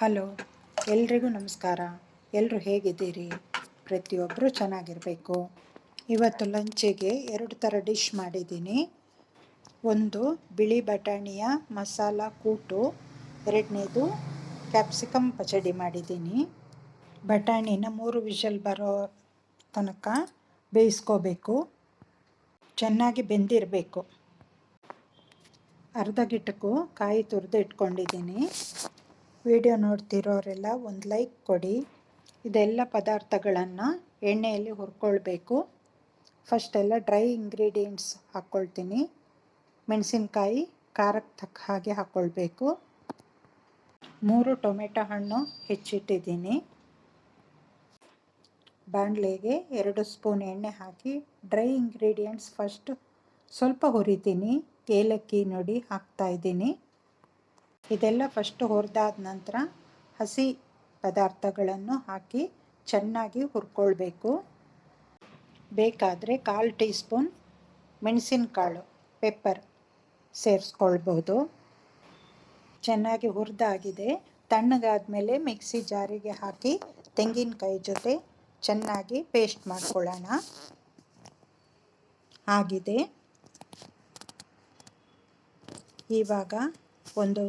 Hello, ಎಲ್ರಿಗೂ ನಮಸ್ಕಾರ. ಎಲ್ಲರೂ ಹೇಗಿದ್ದೀರಿ? ಪ್ರತಿಯೊಬ್ಬರು ಚೆನ್ನಾಗಿರಬೇಕು. ಇವತ್ತು ಲಂಚಿಗೆ ಎರಡು ಥರ ಡಿಶ್ ಮಾಡಿದ್ದೀನಿ. ಒಂದು ಬಿಳಿ ಬಟಾಣಿಯ ಮಸಾಲ ಕೂಟು, ಎರಡನೇದು ಕ್ಯಾಪ್ಸಿಕಮ್ ಪಚಡಿ ಮಾಡಿದ್ದೀನಿ. ಬಟಾಣಿನ ಮೂರು ವಿಷಲ್ ಬರೋ ತನಕ ಬೇಯಿಸ್ಕೋಬೇಕು. ಚೆನ್ನಾಗಿ ಬೆಂದಿರಬೇಕು. ಅರ್ಧ ಗಿಟಕ್ಕೂ ಕಾಯಿ ತುರಿದು ಇಟ್ಕೊಂಡಿದ್ದೀನಿ. ವಿಡಿಯೋ ನೋಡ್ತಿರೋರೆಲ್ಲ ಒಂದು ಲೈಕ್ ಕೊಡಿ. ಇದೆಲ್ಲ ಪದಾರ್ಥಗಳನ್ನು ಎಣ್ಣೆಯಲ್ಲಿ ಹುರ್ಕೊಳ್ಬೇಕು. ಫಸ್ಟೆಲ್ಲ ಡ್ರೈ ಇಂಗ್ರೀಡಿಯೆಂಟ್ಸ್ ಹಾಕ್ಕೊಳ್ತೀನಿ ಮೆಣಸಿನ್ಕಾಯಿ ಖಾರಕ್ಕೆ ತಕ್ಕ ಹಾಗೆ ಹಾಕ್ಕೊಳ್ಬೇಕು ಮೂರು ಟೊಮೆಟೊ ಹಣ್ಣು ಹೆಚ್ಚಿಟ್ಟಿದ್ದೀನಿ. ಬಾಣಲೆಗೆ ಎರಡು ಸ್ಪೂನ್ ಎಣ್ಣೆ ಹಾಕಿ ಡ್ರೈ ಇಂಗ್ರೀಡಿಯೆಂಟ್ಸ್ ಫಸ್ಟ್ ಸ್ವಲ್ಪ ಹುರಿತೀನಿ. ಏಲಕ್ಕಿ ನೋಡಿ ಹಾಕ್ತಾಯಿದ್ದೀನಿ ಇದೆಲ್ಲ ಫಸ್ಟ್ ಹುರಿದಾದ ನಂತರ ಹಸಿ ಪದಾರ್ಥಗಳನ್ನು ಹಾಕಿ ಚೆನ್ನಾಗಿ ಹುರ್ಕೊಳ್ಬೇಕು. ಬೇಕಾದರೆ ಕಾಲು ಟೀ ಸ್ಪೂನ್ ಮೆಣಸಿನಕಾಳು ಪೆಪ್ಪರ್ ಸೇರಿಸ್ಕೊಳ್ಬೋದು. ಚೆನ್ನಾಗಿ ಹುರಿದಾಗಿದೆ. ತಣ್ಣಗಾದ ಮೇಲೆ ಮಿಕ್ಸಿ ಜಾರಿಗೆ ಹಾಕಿ ತೆಂಗಿನಕಾಯಿ ಜೊತೆ ಚೆನ್ನಾಗಿ ಪೇಸ್ಟ್ ಮಾಡ್ಕೊಳ್ಳೋಣ. ಆಗಿದೆ. ಇವಾಗ ಒಂದು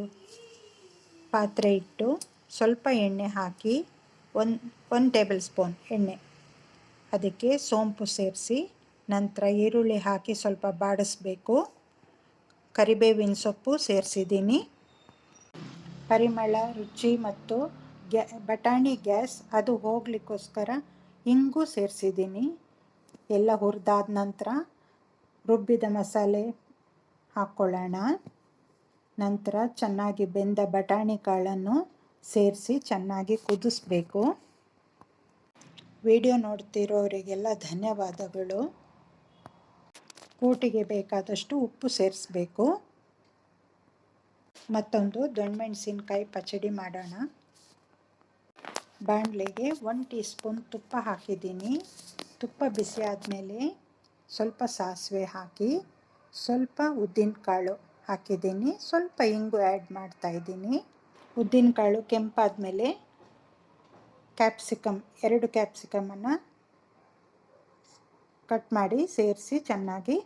ಪಾತ್ರೆ ಇಟ್ಟು ಸ್ವಲ್ಪ ಎಣ್ಣೆ ಹಾಕಿ ಒಂದು ಒಂದು ಟೇಬಲ್ ಸ್ಪೂನ್ ಎಣ್ಣೆ. ಅದಕ್ಕೆ ಸೋಂಪು ಸೇರಿಸಿ ನಂತರ ಈರುಳ್ಳಿ ಹಾಕಿ ಸ್ವಲ್ಪ ಬಾಡಿಸ್ಬೇಕು. ಕರಿಬೇವಿನ ಸೊಪ್ಪು ಸೇರಿಸಿದ್ದೀನಿ. ಪರಿಮಳ, ರುಚಿ ಮತ್ತು ಗ್ಯಾ, ಬಟಾಣಿ ಗ್ಯಾಸ್ ಅದು ಹೋಗ್ಲಿಕ್ಕೋಸ್ಕರ ಇಂಗು ಸೇರಿಸಿದ್ದೀನಿ. ಎಲ್ಲ ಹುರಿದಾದ ನಂತರ ರುಬ್ಬಿದ ಮಸಾಲೆ ಹಾಕ್ಕೊಳ್ಳೋಣ. ನಂತರ ಚೆನ್ನಾಗಿ ಬೆಂದ ಬಟಾಣಿ ಕಾಳನ್ನು ಸೇರಿಸಿ ಚೆನ್ನಾಗಿ ಕುದಿಸ್ಬೇಕು. ವಿಡಿಯೋ ನೋಡ್ತಿರೋರಿಗೆಲ್ಲ ಧನ್ಯವಾದಗಳು. ಕೂಟಿಗೆ ಬೇಕಾದಷ್ಟು ಉಪ್ಪು ಸೇರಿಸ್ಬೇಕು. ಮತ್ತೊಂದು ದೊಣ್ಣಮೆಣಸಿನ್ಕಾಯಿ ಪಚಡಿ ಮಾಡೋಣ. ಬಾಣಲೆಗೆ ಒನ್ ಟೀ ಸ್ಪೂನ್ ತುಪ್ಪ ಹಾಕಿದ್ದೀನಿ. ತುಪ್ಪ ಬಿಸಿ ಆದಮೇಲೆ ಸ್ವಲ್ಪ ಸಾಸಿವೆ ಹಾಕಿ ಸ್ವಲ್ಪ ಉದ್ದಿನಕಾಳು ಹಾಕಿದ್ದೀನಿ. ಸ್ವಲ್ಪ ಇಂಗು ಆ್ಯಡ್ ಮಾಡ್ತಾ ಇದ್ದೀನಿ. ಉದ್ದಿನಕಾಳು ಕೆಂಪಾದ ಮೇಲೆ ಕ್ಯಾಪ್ಸಿಕಮ್, ಎರಡು ಕ್ಯಾಪ್ಸಿಕಮನ್ನು ಕಟ್ ಮಾಡಿ ಸೇರಿಸಿ ಚೆನ್ನಾಗಿ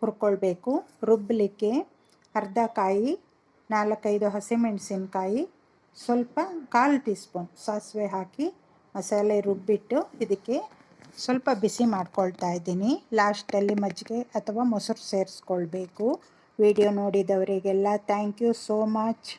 ಹುರ್ಕೊಳ್ಬೇಕು. ರುಬ್ಬಲಿಕ್ಕೆ ಅರ್ಧ ಕಾಯಿ, ನಾಲ್ಕೈದು ಹಸಿಮೆಣಸಿನ್ಕಾಯಿ, ಸ್ವಲ್ಪ ಕಾಲು ಟೀ ಸ್ಪೂನ್ ಸಾಸಿವೆ ಹಾಕಿ ಮಸಾಲೆ ರುಬ್ಬಿಟ್ಟು ಇದಕ್ಕೆ ಸ್ವಲ್ಪ ಬಿಸಿ ಮಾಡ್ಕೊಳ್ತಾ ಇದ್ದೀನಿ. ಲಾಸ್ಟಲ್ಲಿ ಮಜ್ಜಿಗೆ ಅಥವಾ ಮೊಸರು ಸೇರಿಸ್ಕೊಳ್ಬೇಕು. ವಿಡಿಯೋ ನೋಡಿದವರಿಗೆಲ್ಲ ಥ್ಯಾಂಕ್ ಯು ಸೋ ಮಚ್